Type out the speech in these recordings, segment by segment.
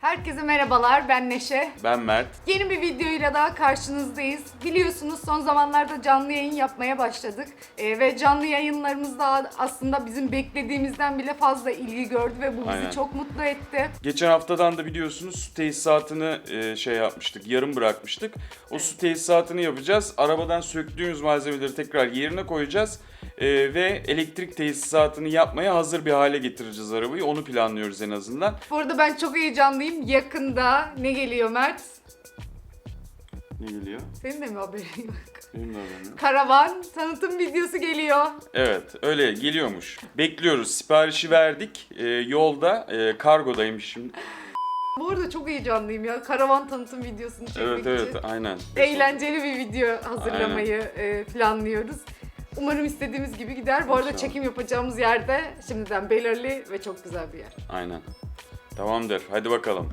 Herkese merhabalar, ben Neşe. Ben Mert. Yeni bir videoyla daha karşınızdayız. Biliyorsunuz son zamanlarda canlı yayın yapmaya başladık. Ee, ve canlı yayınlarımız da aslında bizim beklediğimizden bile fazla ilgi gördü ve bu bizi Aynen. çok mutlu etti. Geçen haftadan da biliyorsunuz su tesisatını e, şey yapmıştık, yarım bırakmıştık. O su tesisatını yapacağız. Arabadan söktüğümüz malzemeleri tekrar yerine koyacağız. E, ve elektrik tesisatını yapmaya hazır bir hale getireceğiz arabayı. Onu planlıyoruz en azından. Bu arada ben çok heyecanlıyım. Yakında ne geliyor Mert? Ne geliyor? Senin de mi haberin yok? Benim de haberim yok. Karavan tanıtım videosu geliyor. Evet, öyle geliyormuş. Bekliyoruz. Siparişi verdik. E, yolda, e, kargodaymış şimdi. Bu arada çok heyecanlıyım ya. Karavan tanıtım videosunu çekmek Evet, için. evet, aynen. eğlenceli bir video hazırlamayı e, planlıyoruz. Umarım istediğimiz gibi gider. Bu arada İnşallah. çekim yapacağımız yerde şimdiden belirli ve çok güzel bir yer. Aynen. Tamamdır. Hadi bakalım.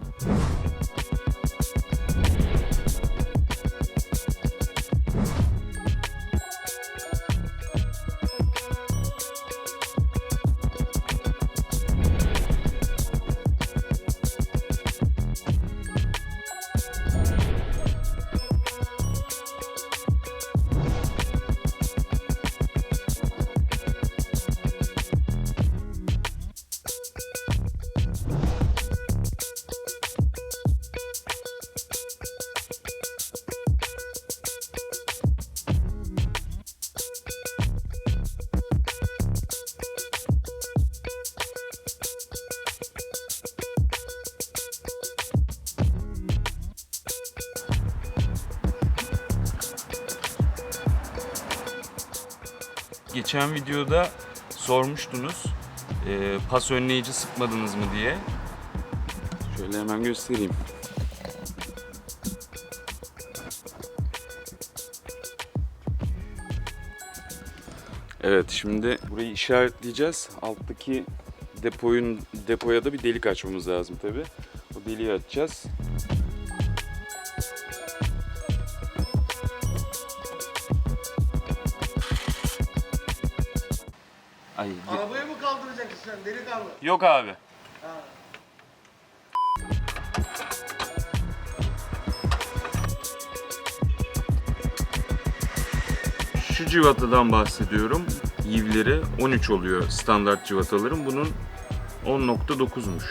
Geçen videoda sormuştunuz e, pas önleyici sıkmadınız mı diye. Şöyle hemen göstereyim. Evet şimdi burayı işaretleyeceğiz. Alttaki depoyun depoya da bir delik açmamız lazım tabi. O deliği açacağız. Ay, Arabayı mı kaldıracaksın sen delikanlı? Yok abi. Şu civatadan bahsediyorum. Yivleri 13 oluyor standart civataların. Bunun 10.9'muş.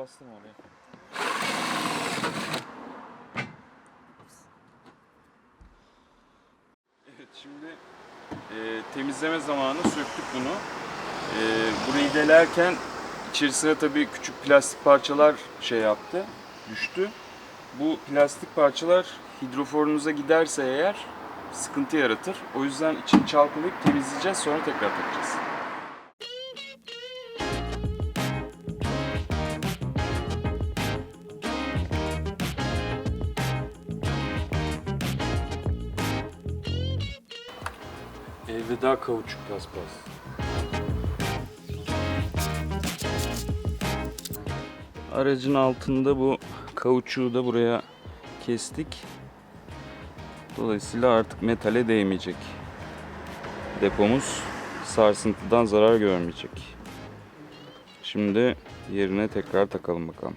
bastım oraya. Evet şimdi e, temizleme zamanı söktük bunu. E, burayı delerken içerisine tabii küçük plastik parçalar şey yaptı, düştü. Bu plastik parçalar hidroforunuza giderse eğer sıkıntı yaratır. O yüzden içini çalkalayıp temizleyeceğiz sonra tekrar takacağız. Elveda kauçuk paspas. Aracın altında bu kauçuğu da buraya kestik. Dolayısıyla artık metale değmeyecek. Depomuz sarsıntıdan zarar görmeyecek. Şimdi yerine tekrar takalım bakalım.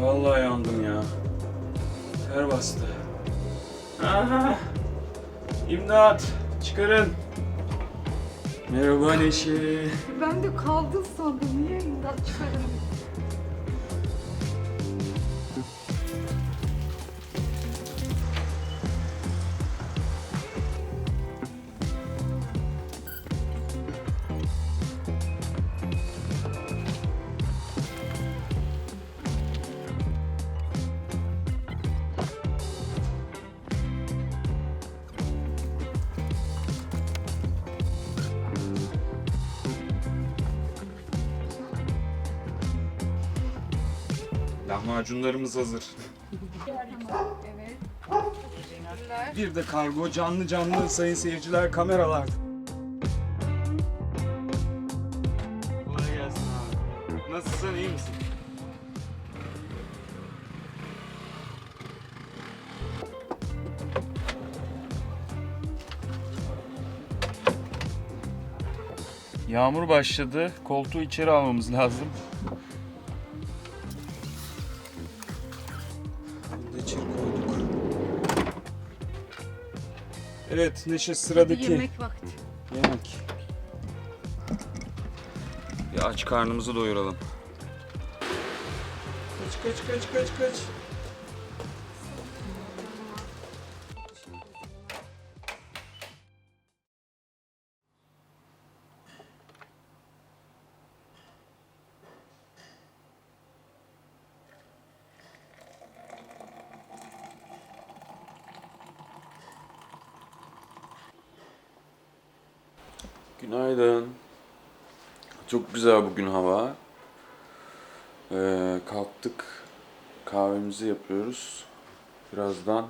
Vallahi yandım ya. Ter bastı. Aha! İmdat! Çıkarın! Merhaba Neşe. Ben de kaldım sandım. Niye imdat çıkarım? Lahmacunlarımız hazır. Evet. Bir de kargo canlı canlı sayın seyirciler kameralarda. Kolay gelsin abi. Nasılsın iyi misin? Yağmur başladı. Koltuğu içeri almamız lazım. İçeri koyduk. Evet Neşe sıradaki Yemek vakti. yemek. Bir aç karnımızı doyuralım. Kaç kaç kaç kaç kaç. Günaydın. Çok güzel bugün hava. Ee, kalktık. Kahvemizi yapıyoruz. Birazdan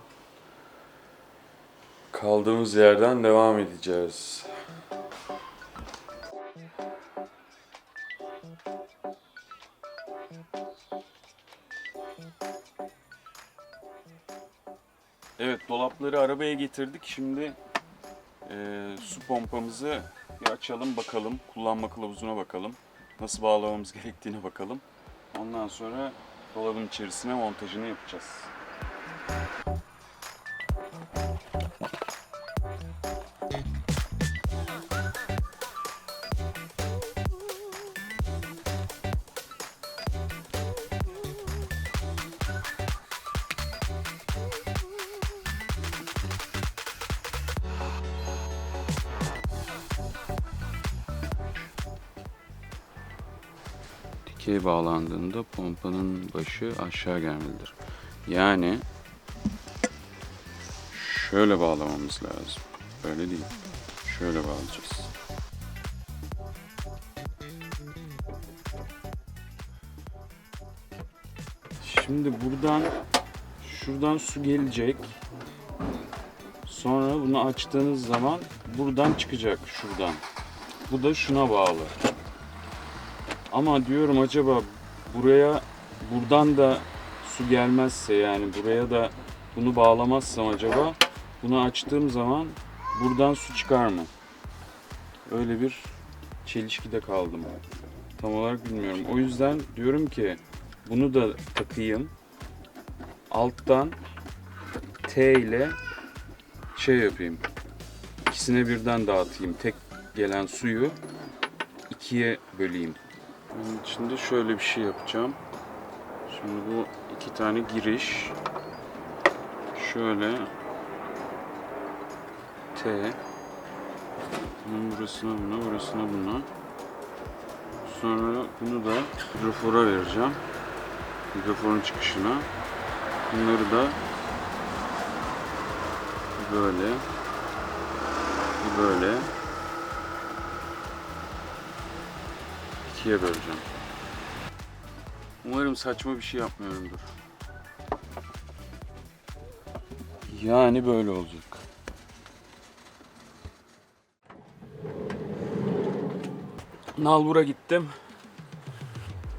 kaldığımız yerden devam edeceğiz. Evet, dolapları arabaya getirdik. Şimdi ee, su pompamızı bir açalım bakalım. Kullanma kılavuzuna bakalım. Nasıl bağlamamız gerektiğine bakalım. Ondan sonra dolabın içerisine montajını yapacağız. Dikey bağlandığında pompanın başı aşağı gelmelidir. Yani şöyle bağlamamız lazım. Böyle değil. Şöyle bağlayacağız. Şimdi buradan şuradan su gelecek. Sonra bunu açtığınız zaman buradan çıkacak şuradan. Bu da şuna bağlı. Ama diyorum acaba buraya buradan da su gelmezse yani buraya da bunu bağlamazsam acaba bunu açtığım zaman buradan su çıkar mı? Öyle bir çelişkide kaldım. Tam olarak bilmiyorum. O yüzden diyorum ki bunu da takayım. Alttan T ile şey yapayım. İkisine birden dağıtayım. Tek gelen suyu ikiye böleyim. Bunun şöyle bir şey yapacağım. Şimdi bu iki tane giriş. Şöyle T. Bunun burasına buna, burasına buna. Sonra bunu da hidrofora vereceğim. Hidroforun çıkışına. Bunları da böyle böyle ikiye böleceğim. Umarım saçma bir şey yapmıyorumdur. Yani böyle olacak. Nalbur'a gittim.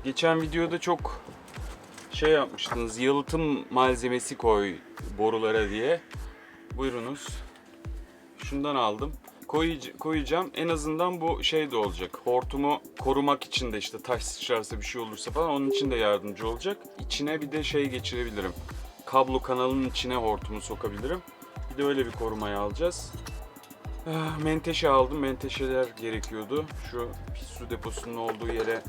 Geçen videoda çok şey yapmıştınız. Yalıtım malzemesi koy borulara diye. Buyurunuz. Şundan aldım. Koyuc- koyacağım. En azından bu şey de olacak. Hortumu korumak için de işte taş sıçrarsa bir şey olursa falan onun için de yardımcı olacak. İçine bir de şey geçirebilirim. Kablo kanalının içine hortumu sokabilirim. de öyle bir korumaya alacağız. Ah, Menteşe aldım. Menteşeler gerekiyordu. Şu pis su deposunun olduğu yere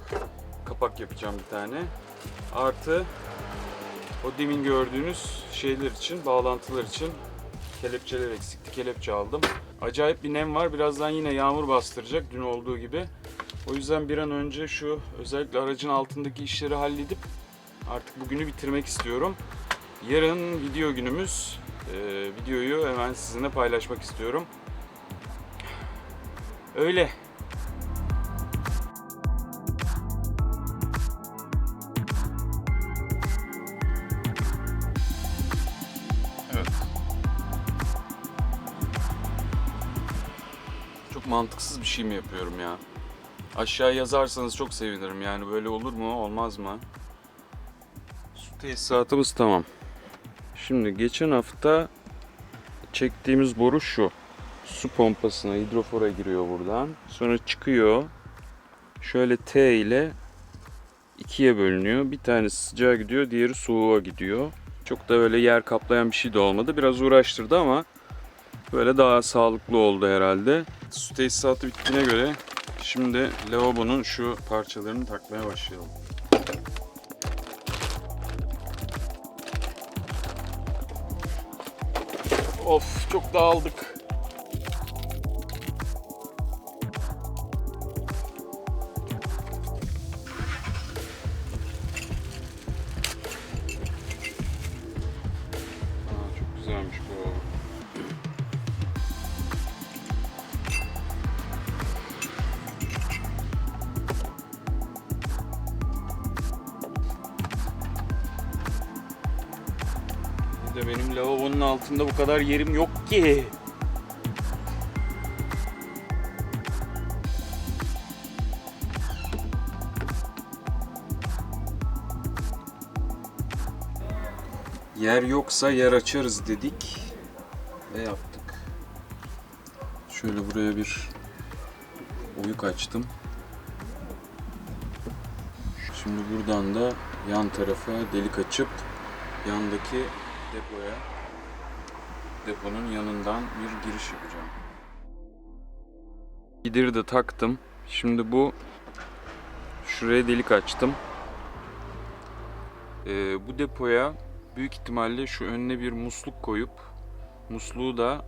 kapak yapacağım bir tane. Artı o demin gördüğünüz şeyler için, bağlantılar için kelepçeler eksikti. Kelepçe aldım. Acayip bir nem var. Birazdan yine yağmur bastıracak dün olduğu gibi. O yüzden bir an önce şu özellikle aracın altındaki işleri halledip artık bugünü bitirmek istiyorum. Yarın video günümüz. Ee, videoyu hemen sizinle paylaşmak istiyorum. Öyle. Mantıksız bir şey mi yapıyorum ya? Aşağı yazarsanız çok sevinirim. Yani böyle olur mu, olmaz mı? Su tesisatımız tamam. Şimdi geçen hafta çektiğimiz boru şu. Su pompasına, hidrofora giriyor buradan. Sonra çıkıyor. Şöyle T ile ikiye bölünüyor. Bir tanesi sıcağa gidiyor, diğeri soğuğa gidiyor. Çok da öyle yer kaplayan bir şey de olmadı. Biraz uğraştırdı ama böyle daha sağlıklı oldu herhalde. Su tesisatı bittiğine göre şimdi lavabonun şu parçalarını takmaya başlayalım. Of çok dağıldık. Benim lavabonun altında bu kadar yerim yok ki. Yer yoksa yer açarız dedik ve yaptık. Şöyle buraya bir oyuk açtım. Şimdi buradan da yan tarafa delik açıp yandaki depoya deponun yanından bir giriş yapacağım. Gideri de taktım. Şimdi bu şuraya delik açtım. Ee, bu depoya büyük ihtimalle şu önüne bir musluk koyup musluğu da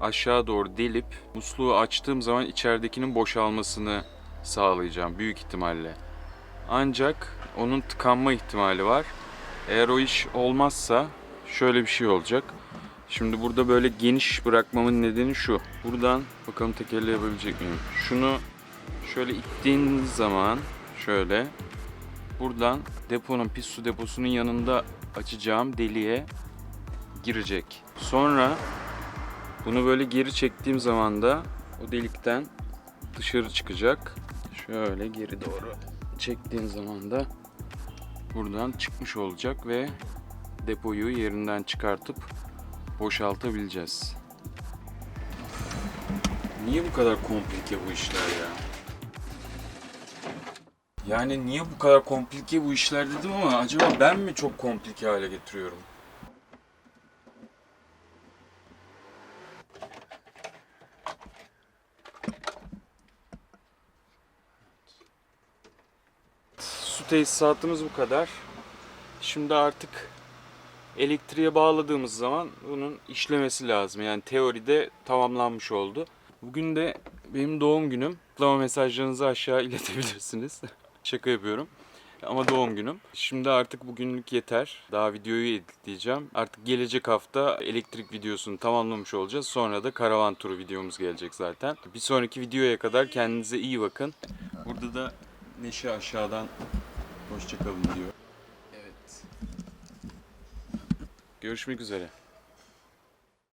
aşağı doğru delip musluğu açtığım zaman içeridekinin boşalmasını sağlayacağım büyük ihtimalle. Ancak onun tıkanma ihtimali var. Eğer o iş olmazsa şöyle bir şey olacak. Şimdi burada böyle geniş bırakmamın nedeni şu. Buradan bakalım tekerleyebilecek miyim? Şunu şöyle ittiğiniz zaman şöyle buradan deponun pis su deposunun yanında açacağım deliğe girecek. Sonra bunu böyle geri çektiğim zaman da o delikten dışarı çıkacak. Şöyle geri doğru çektiğim zaman da buradan çıkmış olacak ve depoyu yerinden çıkartıp boşaltabileceğiz. Niye bu kadar komplike bu işler ya? Yani niye bu kadar komplike bu işler dedim ama acaba ben mi çok komplike hale getiriyorum? Su tesisatımız bu kadar. Şimdi artık elektriğe bağladığımız zaman bunun işlemesi lazım. Yani teoride tamamlanmış oldu. Bugün de benim doğum günüm. Kutlama mesajlarınızı aşağı iletebilirsiniz. Şaka yapıyorum. Ama doğum günüm. Şimdi artık bugünlük yeter. Daha videoyu editleyeceğim. Artık gelecek hafta elektrik videosunu tamamlamış olacağız. Sonra da karavan turu videomuz gelecek zaten. Bir sonraki videoya kadar kendinize iyi bakın. Burada da Neşe aşağıdan hoşçakalın diyor. Evet. Görüşmek üzere.